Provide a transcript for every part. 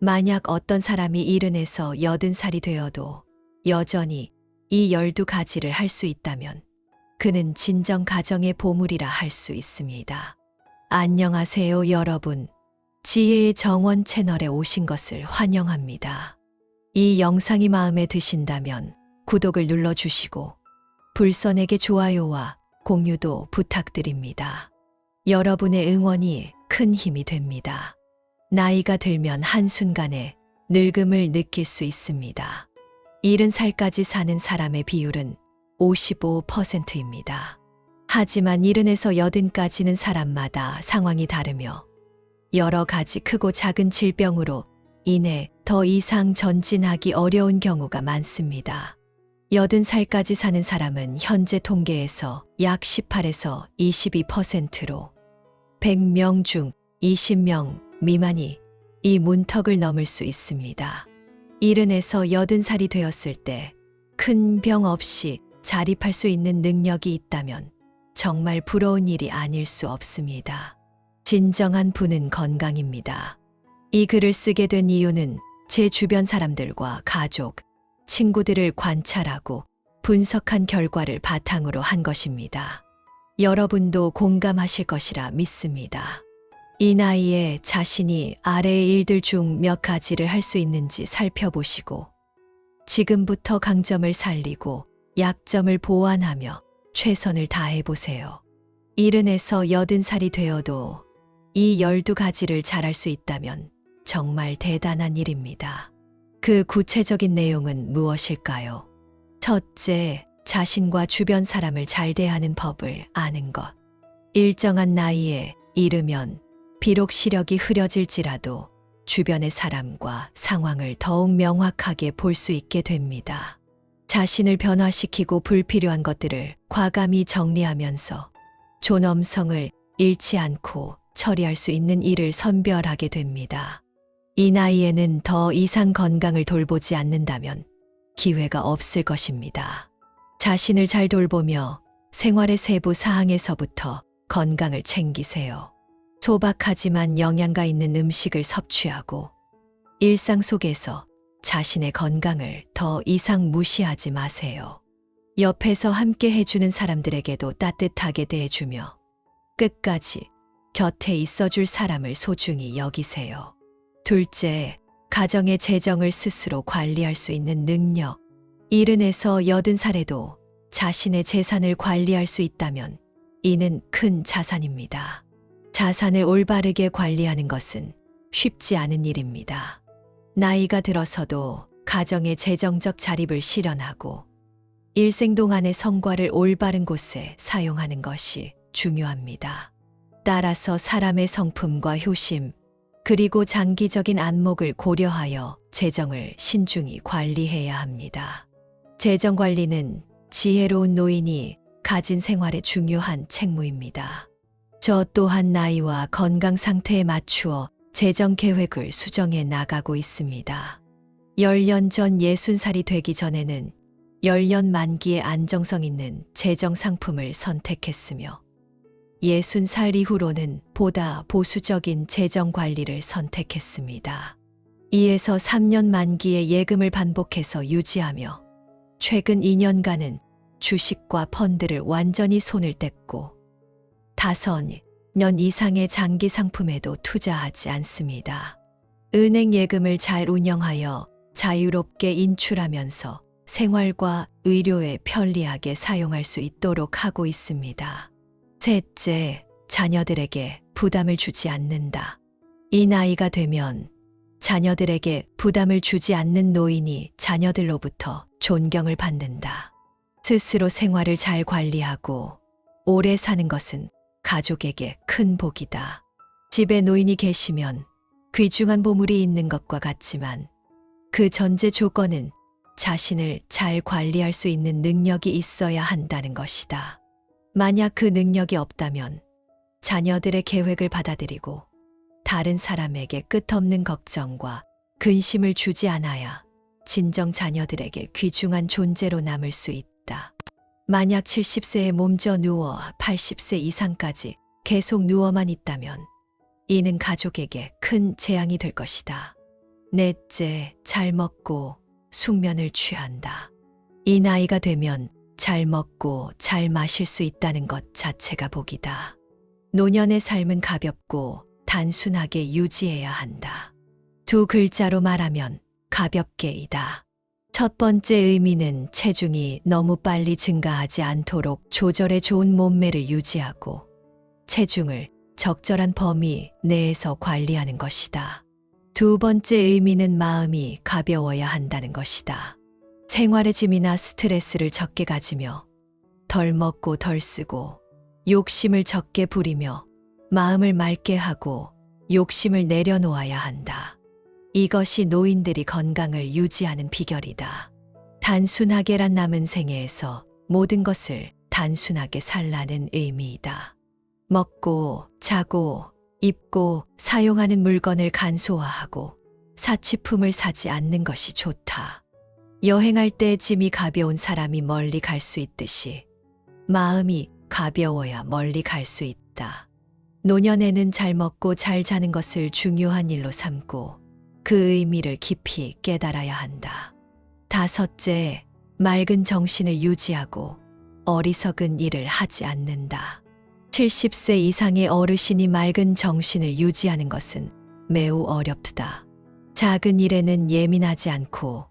만약 어떤 사람이 일흔에서 여든 살이 되어도 여전히 이 열두 가지를 할 수 있다면 그는 진정 가정의 보물이라 할 수 있습니다. 안녕하세요, 여러분. 지혜의 정원 채널에 오신 것을 환영합니다. 이 영상이 마음에 드신다면 구독을 눌러주시고 불선에게 좋아요와 공유도 부탁드립니다. 여러분의 응원이 큰 힘이 됩니다. 나이가 들면 한순간에 늙음을 느낄 수 있습니다. 70살까지 사는 사람의 비율은 55%입니다. 하지만 70에서 80까지는 사람마다 상황이 다르며 여러 가지 크고 작은 질병으로 인해 더 이상 전진하기 어려운 경우가 많습니다. 80살까지 사는 사람은 현재 통계에서 약 18에서 22%로 100명 중 20명 미만이 이 문턱을 넘을 수 있습니다. 70에서 80살이 되었을 때 큰 병 없이 자립할 수 있는 능력이 있다면 정말 부러운 일이 아닐 수 없습니다. 진정한 부는 건강입니다. 이 글을 쓰게 된 이유는 제 주변 사람들과 가족, 친구들을 관찰하고 분석한 결과를 바탕으로 한 것입니다. 여러분도 공감하실 것이라 믿습니다. 이 나이에 자신이 아래의 일들 중 몇 가지를 할 수 있는지 살펴보시고 지금부터 강점을 살리고 약점을 보완하며 최선을 다해 보세요. 일흔에서 여든 살이 되어도 이 열두 가지를 잘할 수 있다면 정말 대단한 일입니다. 그 구체적인 내용은 무엇일까요? 첫째, 자신과 주변 사람을 잘 대하는 법을 아는 것. 일정한 나이에 이르면 비록 시력이 흐려질지라도 주변의 사람과 상황을 더욱 명확하게 볼 수 있게 됩니다. 자신을 변화시키고 불필요한 것들을 과감히 정리하면서 존엄성을 잃지 않고 처리할 수 있는 일을 선별하게 됩니다. 이 나이에는 더 이상 건강을 돌보지 않는다면 기회가 없을 것입니다. 자신을 잘 돌보며 생활의 세부 사항에서부터 건강을 챙기세요. 소박하지만 영양가 있는 음식을 섭취하고 일상 속에서 자신의 건강을 더 이상 무시하지 마세요. 옆에서 함께 해주는 사람들에게도 따뜻하게 대해주며 끝까지 곁에 있어줄 사람을 소중히 여기세요. 둘째, 가정의 재정을 스스로 관리할 수 있는 능력. 일흔에서 여든 살에도 자신의 재산을 관리할 수 있다면 이는 큰 자산입니다. 자산을 올바르게 관리하는 것은 쉽지 않은 일입니다. 나이가 들어서도 가정의 재정적 자립을 실현하고 일생 동안의 성과를 올바른 곳에 사용하는 것이 중요합니다. 따라서 사람의 성품과 효심, 그리고 장기적인 안목을 고려하여 재정을 신중히 관리해야 합니다. 재정 관리는 지혜로운 노인이 가진 생활의 중요한 책무입니다. 저 또한 나이와 건강 상태에 맞추어 재정 계획을 수정해 나가고 있습니다. 10년 전 60살이 되기 전에는 10년 만기의 안정성 있는 재정 상품을 선택했으며 60살 이후로는 보다 보수적인 재정 관리를 선택했습니다. 2에서 3년 만기의 예금을 반복해서 유지하며 최근 2년간은 주식과 펀드를 완전히 손을 뗐고 5년 이상의 장기 상품에도 투자하지 않습니다. 은행 예금을 잘 운영하여 자유롭게 인출하면서 생활과 의료에 편리하게 사용할 수 있도록 하고 있습니다. 셋째, 자녀들에게 부담을 주지 않는다. 이 나이가 되면 자녀들에게 부담을 주지 않는 노인이 자녀들로부터 존경을 받는다. 스스로 생활을 잘 관리하고 오래 사는 것은 가족에게 큰 복이다. 집에 노인이 계시면 귀중한 보물이 있는 것과 같지만 그 전제 조건은 자신을 잘 관리할 수 있는 능력이 있어야 한다는 것이다. 만약 그 능력이 없다면 자녀들의 계획을 받아들이고 다른 사람에게 끝없는 걱정과 근심을 주지 않아야 진정 자녀들에게 귀중한 존재로 남을 수 있다. 만약 70세에 몸져 누워 80세 이상까지 계속 누워만 있다면 이는 가족에게 큰 재앙이 될 것이다. 넷째, 잘 먹고 숙면을 취한다. 이 나이가 되면 잘 먹고 잘 마실 수 있다는 것 자체가 복이다. 노년의 삶은 가볍고 단순하게 유지해야 한다. 두 글자로 말하면 가볍게이다. 첫 번째 의미는 체중이 너무 빨리 증가하지 않도록 조절해 좋은 몸매를 유지하고 체중을 적절한 범위 내에서 관리하는 것이다. 두 번째 의미는 마음이 가벼워야 한다는 것이다. 생활의 짐이나 스트레스를 적게 가지며 덜 먹고 덜 쓰고 욕심을 적게 부리며 마음을 맑게 하고 욕심을 내려놓아야 한다. 이것이 노인들이 건강을 유지하는 비결이다. 단순하게란 남은 생애에서 모든 것을 단순하게 살라는 의미이다. 먹고, 자고, 입고, 사용하는 물건을 간소화하고 사치품을 사지 않는 것이 좋다. 여행할 때 짐이 가벼운 사람이 멀리 갈 수 있듯이 마음이 가벼워야 멀리 갈 수 있다. 노년에는 잘 먹고 잘 자는 것을 중요한 일로 삼고 그 의미를 깊이 깨달아야 한다. 다섯째, 맑은 정신을 유지하고 어리석은 일을 하지 않는다. 70세 이상의 어르신이 맑은 정신을 유지하는 것은 매우 어렵다. 작은 일에는 예민하지 않고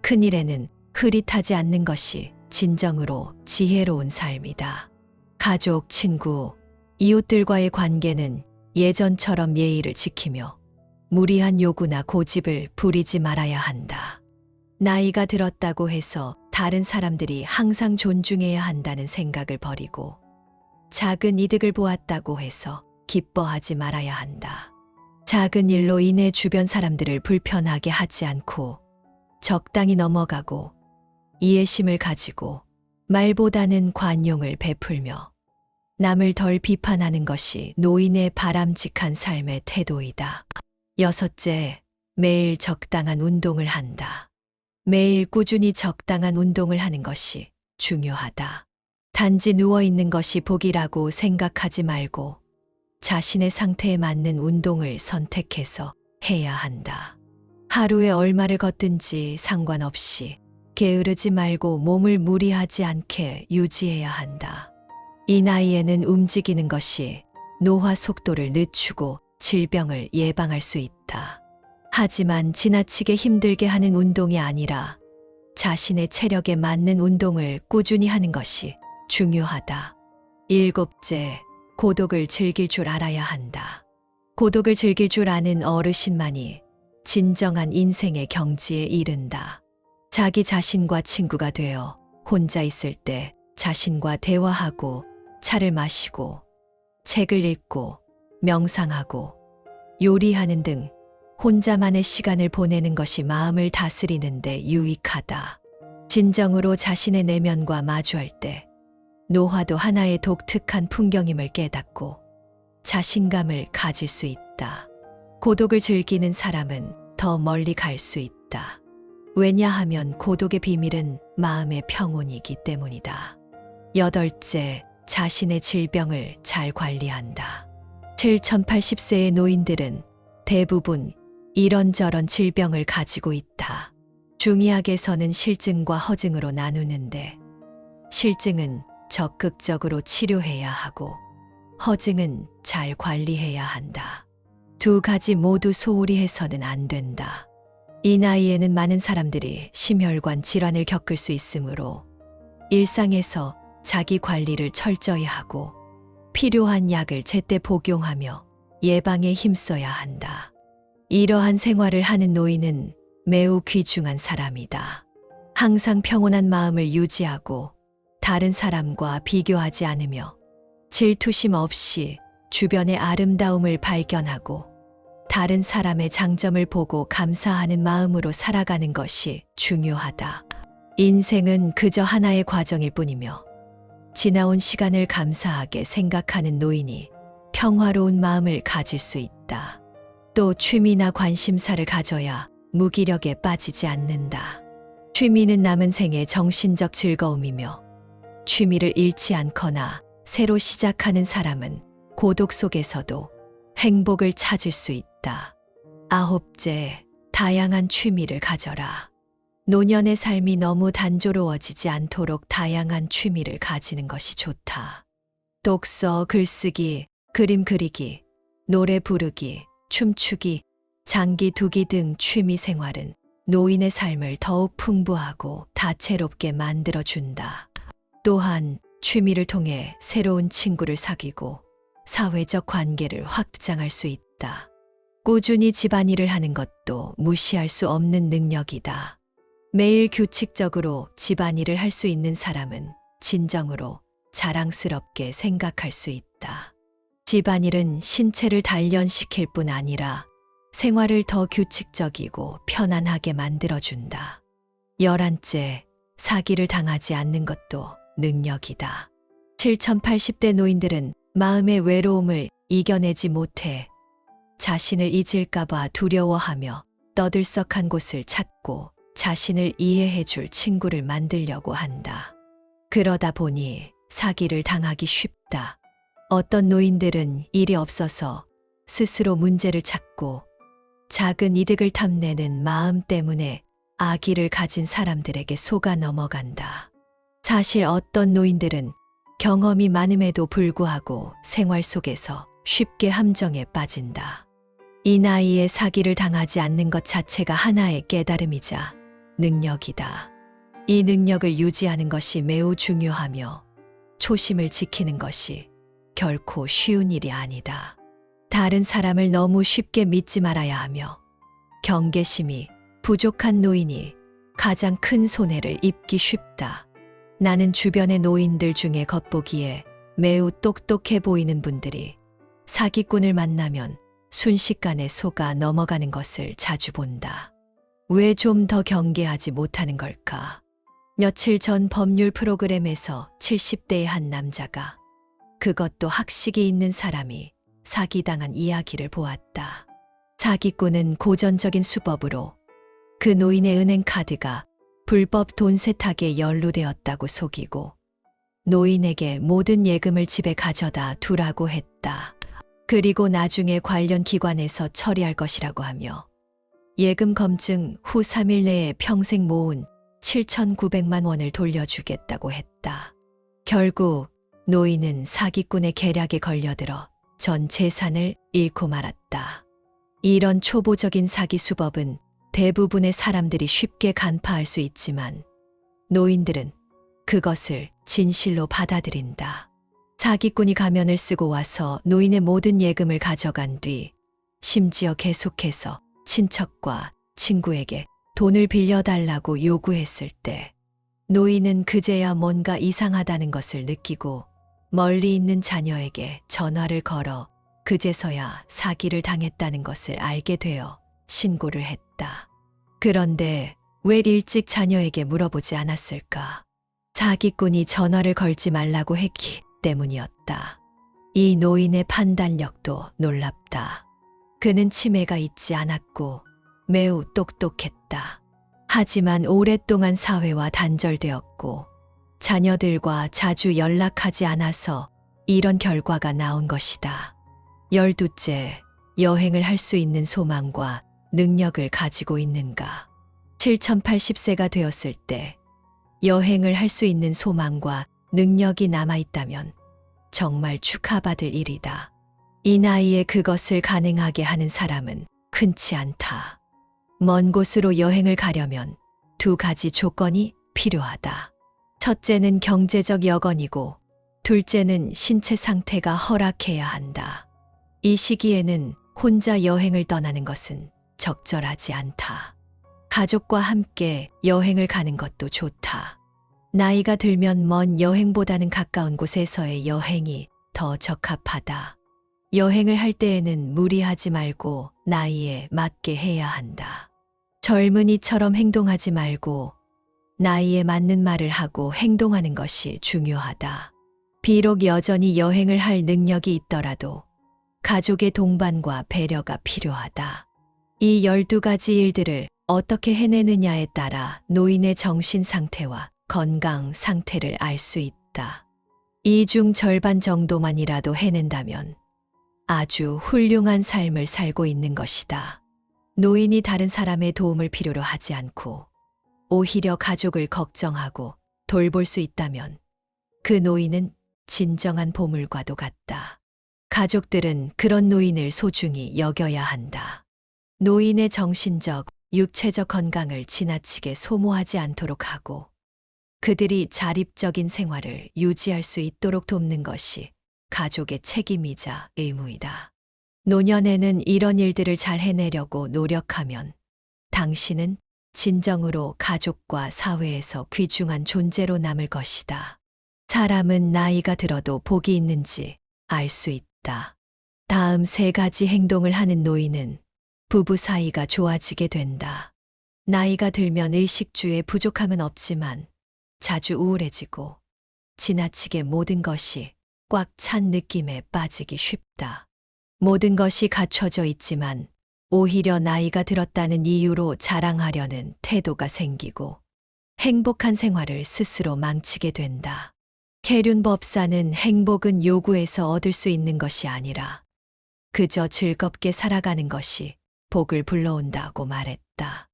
큰 일에는 흐릿하지 않는 것이 진정으로 지혜로운 삶이다. 가족, 친구, 이웃들과의 관계는 예전처럼 예의를 지키며 무리한 요구나 고집을 부리지 말아야 한다. 나이가 들었다고 해서 다른 사람들이 항상 존중해야 한다는 생각을 버리고 작은 이득을 보았다고 해서 기뻐하지 말아야 한다. 작은 일로 인해 주변 사람들을 불편하게 하지 않고 적당히 넘어가고 이해심을 가지고 말보다는 관용을 베풀며 남을 덜 비판하는 것이 노인의 바람직한 삶의 태도이다. 여섯째, 매일 적당한 운동을 한다. 매일 꾸준히 적당한 운동을 하는 것이 중요하다. 단지 누워 있는 것이 복이라고 생각하지 말고 자신의 상태에 맞는 운동을 선택해서 해야 한다. 하루에 얼마를 걷든지 상관없이 게으르지 말고 몸을 무리하지 않게 유지해야 한다. 이 나이에는 움직이는 것이 노화 속도를 늦추고 질병을 예방할 수 있다. 하지만 지나치게 힘들게 하는 운동이 아니라 자신의 체력에 맞는 운동을 꾸준히 하는 것이 중요하다. 일곱째, 고독을 즐길 줄 알아야 한다. 고독을 즐길 줄 아는 어르신만이 진정한 인생의 경지에 이른다. 자기 자신과 친구가 되어 혼자 있을 때 자신과 대화하고 차를 마시고 책을 읽고 명상하고 요리하는 등 혼자만의 시간을 보내는 것이 마음을 다스리는데 유익하다. 진정으로 자신의 내면과 마주할 때 노화도 하나의 독특한 풍경임을 깨닫고 자신감을 가질 수 있다. 고독을 즐기는 사람은 더 멀리 갈 수 있다. 왜냐하면 고독의 비밀은 마음의 평온이기 때문이다. 여덟째, 자신의 질병을 잘 관리한다. 7080세의 노인들은 대부분 이런저런 질병을 가지고 있다. 중의학에서는 실증과 허증으로 나누는데 실증은 적극적으로 치료해야 하고 허증은 잘 관리해야 한다. 두 가지 모두 소홀히 해서는 안 된다. 이 나이에는 많은 사람들이 심혈관 질환을 겪을 수 있으므로 일상에서 자기 관리를 철저히 하고 필요한 약을 제때 복용하며 예방에 힘써야 한다. 이러한 생활을 하는 노인은 매우 귀중한 사람이다. 항상 평온한 마음을 유지하고 다른 사람과 비교하지 않으며 질투심 없이 주변의 아름다움을 발견하고 다른 사람의 장점을 보고 감사하는 마음으로 살아가는 것이 중요하다. 인생은 그저 하나의 과정일 뿐이며 지나온 시간을 감사하게 생각하는 노인이 평화로운 마음을 가질 수 있다. 또 취미나 관심사를 가져야 무기력에 빠지지 않는다. 취미는 남은 생의 정신적 즐거움이며 취미를 잃지 않거나 새로 시작하는 사람은 고독 속에서도 행복을 찾을 수 있다. 아홉째, 다양한 취미를 가져라. 노년의 삶이 너무 단조로워지지 않도록 다양한 취미를 가지는 것이 좋다. 독서, 글쓰기, 그림 그리기, 노래 부르기, 춤추기, 장기 두기 등 취미 생활은 노인의 삶을 더욱 풍부하고 다채롭게 만들어준다. 또한 취미를 통해 새로운 친구를 사귀고 사회적 관계를 확장할 수 있다. 꾸준히 집안일을 하는 것도 무시할 수 없는 능력이다. 매일 규칙적으로 집안일을 할 수 있는 사람은 진정으로 자랑스럽게 생각할 수 있다. 집안일은 신체를 단련시킬 뿐 아니라 생활을 더 규칙적이고 편안하게 만들어준다. 열한째, 사기를 당하지 않는 것도 능력이다. 7080대 노인들은 마음의 외로움을 이겨내지 못해 자신을 잊을까봐 두려워하며 떠들썩한 곳을 찾고 자신을 이해해 줄 친구를 만들려고 한다. 그러다 보니 사기를 당하기 쉽다. 어떤 노인들은 일이 없어서 스스로 문제를 찾고 작은 이득을 탐내는 마음 때문에 아기를 가진 사람들에게 속아 넘어간다. 사실 어떤 노인들은 경험이 많음에도 불구하고 생활 속에서 쉽게 함정에 빠진다. 이 나이에 사기를 당하지 않는 것 자체가 하나의 깨달음이자 능력이다. 이 능력을 유지하는 것이 매우 중요하며 초심을 지키는 것이 결코 쉬운 일이 아니다. 다른 사람을 너무 쉽게 믿지 말아야 하며 경계심이 부족한 노인이 가장 큰 손해를 입기 쉽다. 나는 주변의 노인들 중에 겉보기에 매우 똑똑해 보이는 분들이 사기꾼을 만나면 순식간에 속아 넘어가는 것을 자주 본다. 왜 좀 더 경계하지 못하는 걸까? 며칠 전 법률 프로그램에서 70대의 한 남자가 그것도 학식이 있는 사람이 사기당한 이야기를 보았다. 사기꾼은 고전적인 수법으로 그 노인의 은행 카드가 불법 돈 세탁에 연루되었다고 속이고 노인에게 모든 예금을 집에 가져다 두라고 했다. 그리고 나중에 관련 기관에서 처리할 것이라고 하며 예금 검증 후 3일 내에 평생 모은 7,900만 원을 돌려주겠다고 했다. 결국 노인은 사기꾼의 계략에 걸려들어 전 재산을 잃고 말았다. 이런 초보적인 사기 수법은 대부분의 사람들이 쉽게 간파할 수 있지만 노인들은 그것을 진실로 받아들인다. 사기꾼이 가면을 쓰고 와서 노인의 모든 예금을 가져간 뒤 심지어 계속해서 친척과 친구에게 돈을 빌려달라고 요구했을 때 노인은 그제야 뭔가 이상하다는 것을 느끼고 멀리 있는 자녀에게 전화를 걸어 그제서야 사기를 당했다는 것을 알게 되어 신고를 했다. 그런데 왜 일찍 자녀에게 물어보지 않았을까? 사기꾼이 전화를 걸지 말라고 했기 때문이었다. 이 노인의 판단력도 놀랍다. 그는 치매가 있지 않았고 매우 똑똑했다. 하지만 오랫동안 사회와 단절되었고 자녀들과 자주 연락하지 않아서 이런 결과가 나온 것이다. 열두째, 여행을 할 수 있는 소망과 능력을 가지고 있는가. 7080세가 되었을 때 여행을 할 수 있는 소망과 능력이 남아있다면 정말 축하받을 일이다. 이 나이에 그것을 가능하게 하는 사람은 흔치 않다. 먼 곳으로 여행을 가려면 두 가지 조건이 필요하다. 첫째는 경제적 여건이고, 둘째는 신체 상태가 허락해야 한다. 이 시기에는 혼자 여행을 떠나는 것은 적절하지 않다. 가족과 함께 여행을 가는 것도 좋다. 나이가 들면 먼 여행보다는 가까운 곳에서의 여행이 더 적합하다. 여행을 할 때에는 무리하지 말고 나이에 맞게 해야 한다. 젊은이처럼 행동하지 말고 나이에 맞는 말을 하고 행동하는 것이 중요하다. 비록 여전히 여행을 할 능력이 있더라도 가족의 동반과 배려가 필요하다. 이 12가지 일들을 어떻게 해내느냐에 따라 노인의 정신 상태와 건강 상태를 알 수 있다. 이 중 절반 정도만이라도 해낸다면 아주 훌륭한 삶을 살고 있는 것이다. 노인이 다른 사람의 도움을 필요로 하지 않고 오히려 가족을 걱정하고 돌볼 수 있다면 그 노인은 진정한 보물과도 같다. 가족들은 그런 노인을 소중히 여겨야 한다. 노인의 정신적, 육체적 건강을 지나치게 소모하지 않도록 하고 그들이 자립적인 생활을 유지할 수 있도록 돕는 것이 가족의 책임이자 의무이다. 노년에는 이런 일들을 잘 해내려고 노력하면 당신은 진정으로 가족과 사회에서 귀중한 존재로 남을 것이다. 사람은 나이가 들어도 복이 있는지 알 수 있다. 다음 세 가지 행동을 하는 노인은 부부 사이가 좋아지게 된다. 나이가 들면 의식주에 부족함은 없지만 자주 우울해지고 지나치게 모든 것이 꽉 찬 느낌에 빠지기 쉽다. 모든 것이 갖춰져 있지만 오히려 나이가 들었다는 이유로 자랑하려는 태도가 생기고 행복한 생활을 스스로 망치게 된다. 계륜 법사는 행복은 요구해서 얻을 수 있는 것이 아니라 그저 즐겁게 살아가는 것이 복을 불러온다고 말했다.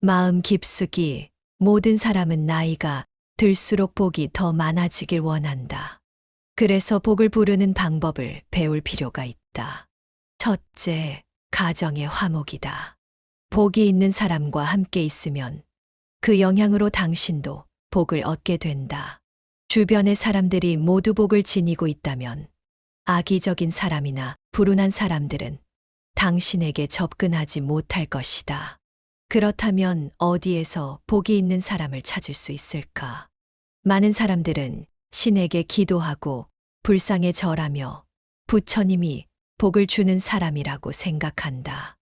마음 깊숙이 모든 사람은 나이가 들수록 복이 더 많아지길 원한다. 그래서 복을 부르는 방법을 배울 필요가 있다. 첫째, 가정의 화목이다. 복이 있는 사람과 함께 있으면 그 영향으로 당신도 복을 얻게 된다. 주변의 사람들이 모두 복을 지니고 있다면 악의적인 사람이나 불운한 사람들은 당신에게 접근하지 못할 것이다. 그렇다면 어디에서 복이 있는 사람을 찾을 수 있을까? 많은 사람들은 신에게 기도하고 불상에 절하며 부처님이 복을 주는 사람이라고 생각한다.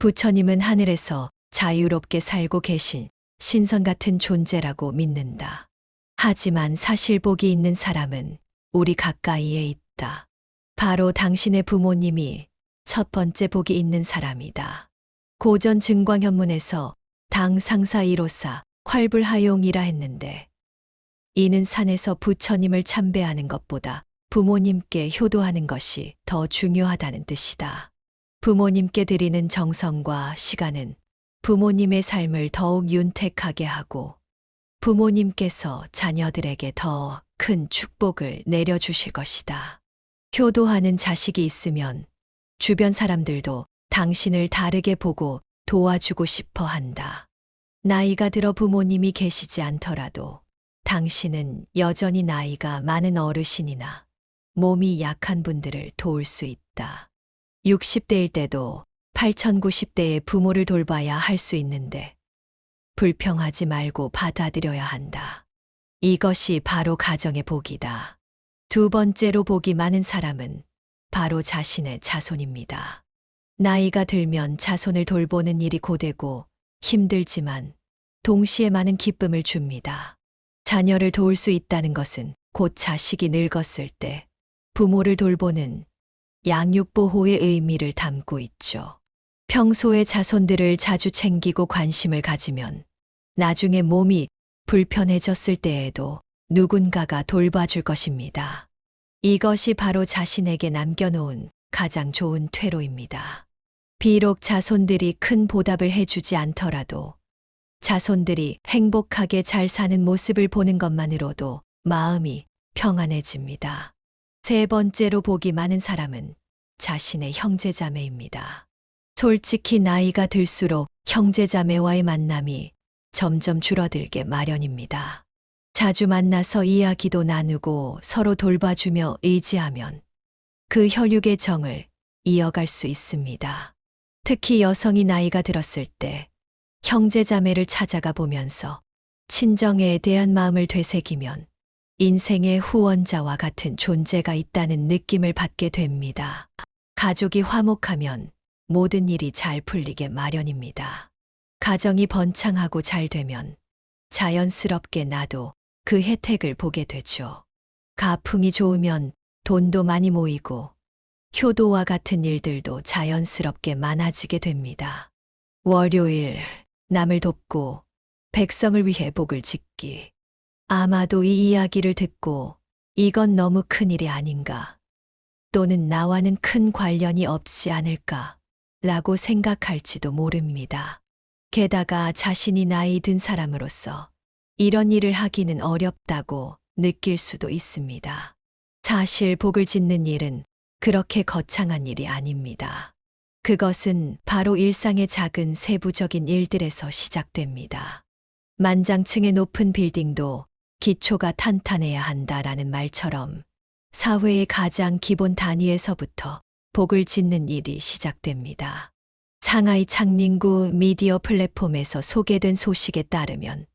부처님은 하늘에서 자유롭게 살고 계신 신선 같은 존재라고 믿는다. 하지만 사실 복이 있는 사람은 우리 가까이에 있다. 바로 당신의 부모님이 첫 번째 복이 있는 사람이다. 고전 증광현문에서 당 상사 1호사 활불하용이라 했는데 이는 산에서 부처님을 참배하는 것보다 부모님께 효도하는 것이 더 중요하다는 뜻이다. 부모님께 드리는 정성과 시간은 부모님의 삶을 더욱 윤택하게 하고 부모님께서 자녀들에게 더 큰 축복을 내려주실 것이다. 효도하는 자식이 있으면 주변 사람들도 당신을 다르게 보고 도와주고 싶어 한다. 나이가 들어 부모님이 계시지 않더라도 당신은 여전히 나이가 많은 어르신이나 몸이 약한 분들을 도울 수 있다. 60대일 때도 8090대의 부모를 돌봐야 할 수 있는데 불평하지 말고 받아들여야 한다. 이것이 바로 가정의 복이다. 두 번째로 복이 많은 사람은 바로 자신의 자손입니다. 나이가 들면 자손을 돌보는 일이 고되고 힘들지만 동시에 많은 기쁨을 줍니다. 자녀를 도울 수 있다는 것은 곧 자식이 늙었을 때 부모를 돌보는 양육보호의 의미를 담고 있죠. 평소에 자손들을 자주 챙기고 관심을 가지면 나중에 몸이 불편해졌을 때에도 누군가가 돌봐줄 것입니다. 이것이 바로 자신에게 남겨놓은 가장 좋은 퇴로입니다. 비록 자손들이 큰 보답을 해주지 않더라도 자손들이 행복하게 잘 사는 모습을 보는 것만으로도 마음이 평안해집니다. 세 번째로 복이 많은 사람은 자신의 형제자매입니다. 솔직히 나이가 들수록 형제자매와의 만남이 점점 줄어들게 마련입니다. 자주 만나서 이야기도 나누고 서로 돌봐주며 의지하면 그 혈육의 정을 이어갈 수 있습니다. 특히 여성이 나이가 들었을 때 형제자매를 찾아가 보면서 친정에 대한 마음을 되새기면 인생의 후원자와 같은 존재가 있다는 느낌을 받게 됩니다. 가족이 화목하면 모든 일이 잘 풀리게 마련입니다. 가정이 번창하고 잘 되면 자연스럽게 나도 그 혜택을 보게 되죠. 가풍이 좋으면 돈도 많이 모이고 효도와 같은 일들도 자연스럽게 많아지게 됩니다. 월요일, 남을 돕고 백성을 위해 복을 짓기. 아마도 이 이야기를 듣고 이건 너무 큰 일이 아닌가. 또는 나와는 큰 관련이 없지 않을까 라고 생각할지도 모릅니다. 게다가 자신이 나이 든 사람으로서 이런 일을 하기는 어렵다고 느낄 수도 있습니다. 사실 복을 짓는 일은 그렇게 거창한 일이 아닙니다. 그것은 바로 일상의 작은 세부적인 일들에서 시작됩니다. 만장층의 높은 빌딩도 기초가 탄탄해야 한다라는 말처럼 사회의 가장 기본 단위에서부터 복을 짓는 일이 시작됩니다. 상하이 창寧구 미디어 플랫폼에서 소개된 소식에 따르면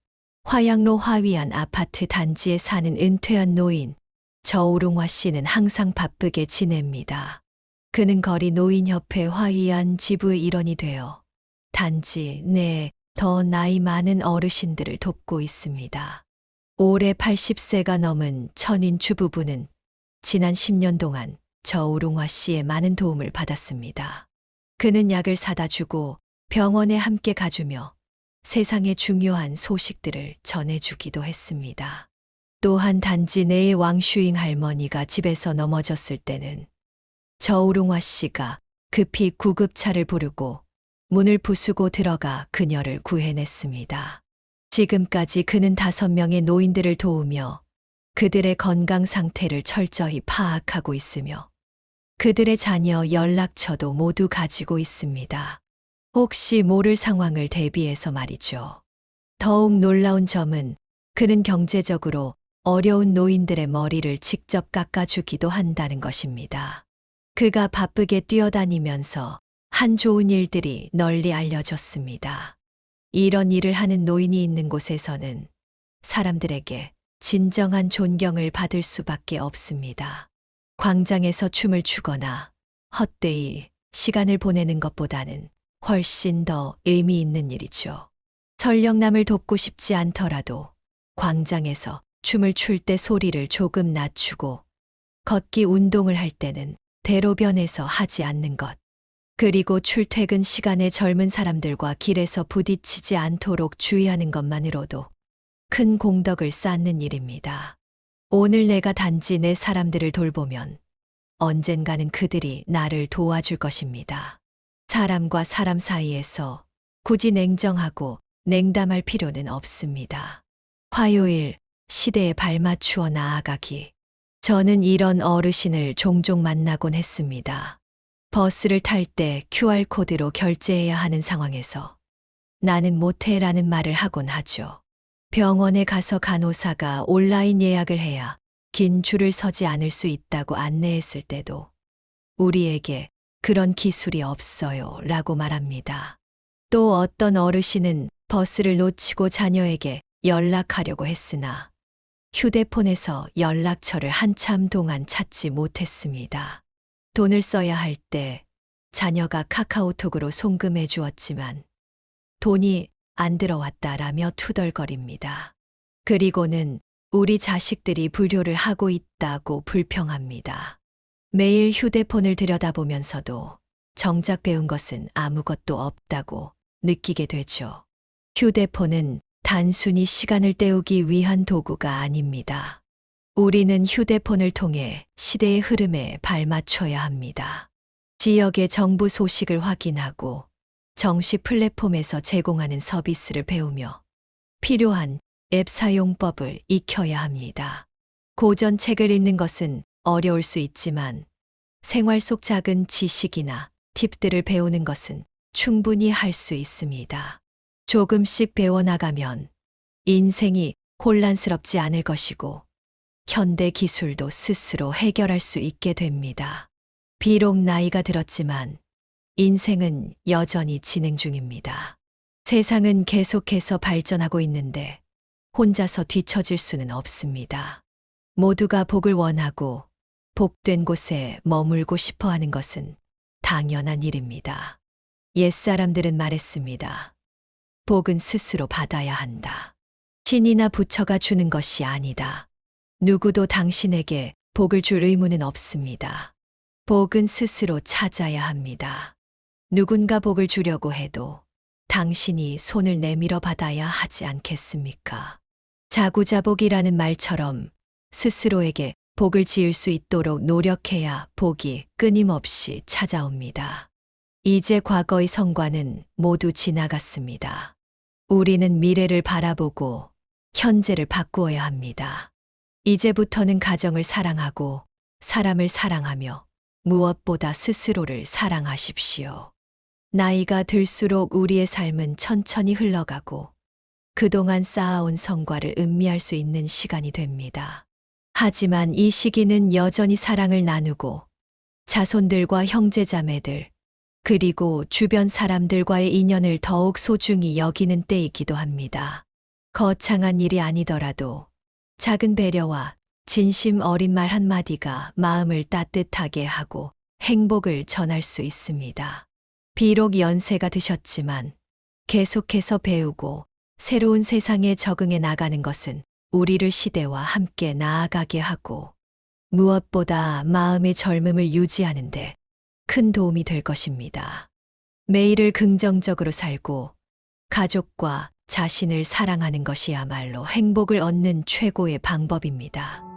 화양로 화위안 아파트 단지에 사는 은퇴한 노인 저우롱화 씨는 항상 바쁘게 지냅니다. 그는 거리 노인협회 화위안 지부의 일원이 되어 단지 내 더 나이 많은 어르신들을 돕고 있습니다. 올해 80세가 넘은 천인 주부부는 지난 10년 동안 저우롱화 씨의 많은 도움을 받았습니다. 그는 약을 사다 주고 병원에 함께 가주며 세상의 중요한 소식들을 전해주기도 했습니다. 또한 단지 내의 왕슈잉 할머니가 집에서 넘어졌을 때는 저우롱화 씨가 급히 구급차를 부르고 문을 부수고 들어가 그녀를 구해냈습니다. 지금까지 그는 다섯 명의 노인들을 도우며 그들의 건강 상태를 철저히 파악하고 있으며 그들의 자녀 연락처도 모두 가지고 있습니다. 혹시 모를 상황을 대비해서 말이죠. 더욱 놀라운 점은 그는 경제적으로 어려운 노인들의 머리를 직접 깎아주기도 한다는 것입니다. 그가 바쁘게 뛰어다니면서 한 좋은 일들이 널리 알려졌습니다. 이런 일을 하는 노인이 있는 곳에서는 사람들에게 진정한 존경을 받을 수밖에 없습니다. 광장에서 춤을 추거나 헛되이 시간을 보내는 것보다는 훨씬 더 의미 있는 일이죠. 설령 남을 돕고 싶지 않더라도 광장에서 춤을 출 때 소리를 조금 낮추고 걷기 운동을 할 때는 대로변에서 하지 않는 것. 그리고 출퇴근 시간에 젊은 사람들과 길에서 부딪히지 않도록 주의하는 것만으로도 큰 공덕을 쌓는 일입니다. 오늘 내가 단지 내 사람들을 돌보면 언젠가는 그들이 나를 도와줄 것입니다. 사람과 사람 사이에서 굳이 냉정하고 냉담할 필요는 없습니다. 화요일 시대에 발맞추어 나아가기. 저는 이런 어르신을 종종 만나곤 했습니다. 버스를 탈 때 QR코드로 결제해야 하는 상황에서 나는 못해라는 말을 하곤 하죠. 병원에 가서 간호사가 온라인 예약을 해야 긴 줄을 서지 않을 수 있다고 안내했을 때도 우리에게 그런 기술이 없어요 라고 말합니다. 또 어떤 어르신은 버스를 놓치고 자녀에게 연락하려고 했으나 휴대폰에서 연락처를 한참 동안 찾지 못했습니다. 돈을 써야 할 때 자녀가 카카오톡으로 송금해 주었지만 돈이 안 들어왔다라며 투덜거립니다. 그리고는 우리 자식들이 불효를 하고 있다고 불평합니다. 매일 휴대폰을 들여다보면서도 정작 배운 것은 아무것도 없다고 느끼게 되죠. 휴대폰은 단순히 시간을 때우기 위한 도구가 아닙니다. 우리는 휴대폰을 통해 시대의 흐름에 발맞춰야 합니다. 지역의 정부 소식을 확인하고 정식 플랫폼에서 제공하는 서비스를 배우며 필요한 앱 사용법을 익혀야 합니다. 고전 책을 읽는 것은 어려울 수 있지만 생활 속 작은 지식이나 팁들을 배우는 것은 충분히 할 수 있습니다. 조금씩 배워나가면 인생이 혼란스럽지 않을 것이고 현대 기술도 스스로 해결할 수 있게 됩니다. 비록 나이가 들었지만 인생은 여전히 진행 중입니다. 세상은 계속해서 발전하고 있는데 혼자서 뒤처질 수는 없습니다. 모두가 복을 원하고 복된 곳에 머물고 싶어 하는 것은 당연한 일입니다. 옛사람들은 말했습니다. 복은 스스로 받아야 한다. 신이나 부처가 주는 것이 아니다. 누구도 당신에게 복을 줄 의무는 없습니다. 복은 스스로 찾아야 합니다. 누군가 복을 주려고 해도 당신이 손을 내밀어 받아야 하지 않겠습니까? 자구자복이라는 말처럼 스스로에게 복을 지을 수 있도록 노력해야 복이 끊임없이 찾아옵니다. 이제 과거의 성과는 모두 지나갔습니다. 우리는 미래를 바라보고 현재를 바꾸어야 합니다. 이제부터는 가정을 사랑하고 사람을 사랑하며 무엇보다 스스로를 사랑하십시오. 나이가 들수록 우리의 삶은 천천히 흘러가고 그동안 쌓아온 성과를 음미할 수 있는 시간이 됩니다. 하지만 이 시기는 여전히 사랑을 나누고 자손들과 형제자매들, 그리고 주변 사람들과의 인연을 더욱 소중히 여기는 때이기도 합니다. 거창한 일이 아니더라도 작은 배려와 진심 어린 말 한마디가 마음을 따뜻하게 하고 행복을 전할 수 있습니다. 비록 연세가 드셨지만 계속해서 배우고 새로운 세상에 적응해 나가는 것은 우리를 시대와 함께 나아가게 하고 무엇보다 마음의 젊음을 유지하는데 큰 도움이 될 것입니다. 매일을 긍정적으로 살고 가족과 자신을 사랑하는 것이야말로 행복을 얻는 최고의 방법입니다.